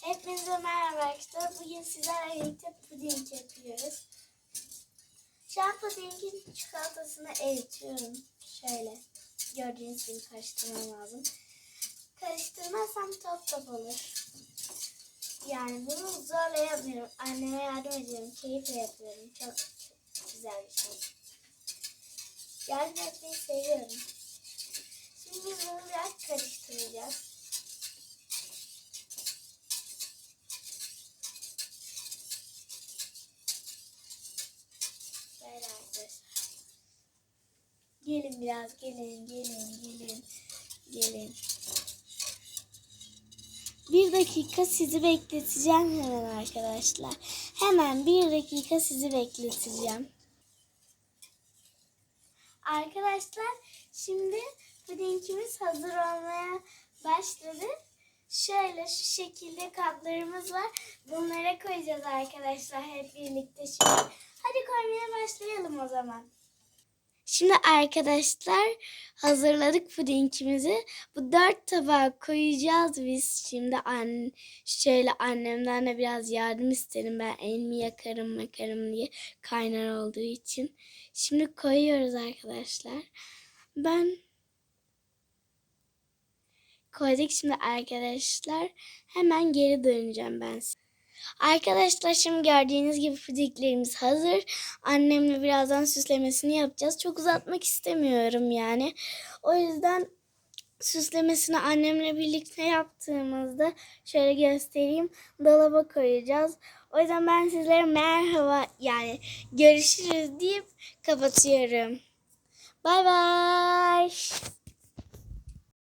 Hepinize merhaba arkadaşlar. Bugün sizlerle birlikte puding yapıyoruz. Şu an pudingin çikolatasını eritiyorum. Şöyle. Gördüğünüz gibi karıştırmam lazım. Karıştırmazsam top top olur. Yani bunu zorla yapmıyorum. Anneme yardım ediyorum. Keyifle yapıyorum. Çok güzel bir şey. Yardım etmeyi seviyorum. Arkadaşlar. Gelin biraz gelin gelin gelin gelin. Bir dakika sizi bekleteceğim hemen arkadaşlar. Hemen bir dakika sizi bekleteceğim. Arkadaşlar şimdi pudingimiz hazır olmaya başladı. Şöyle şu şekilde kaplarımız var. Bunlara koyacağız arkadaşlar hep birlikte şimdi. Hadi koymaya başlayalım o zaman. Şimdi arkadaşlar hazırladık pudingimizi. Bu dört tabağa koyacağız biz. Şimdi an şöyle annemden de biraz yardım isterim. Ben elimi yakarım makarım diye kaynar olduğu için. Şimdi koyuyoruz arkadaşlar. Ben koyduk şimdi arkadaşlar. Hemen geri döneceğim ben size. Arkadaşlar şimdi gördüğünüz gibi pudinglerimiz hazır. Annemle birazdan süslemesini yapacağız. Çok uzatmak istemiyorum yani. O yüzden süslemesini annemle birlikte yaptığımızda şöyle göstereyim. Dolaba koyacağız. O yüzden ben sizlere merhaba yani görüşürüz deyip kapatıyorum. Bay bay.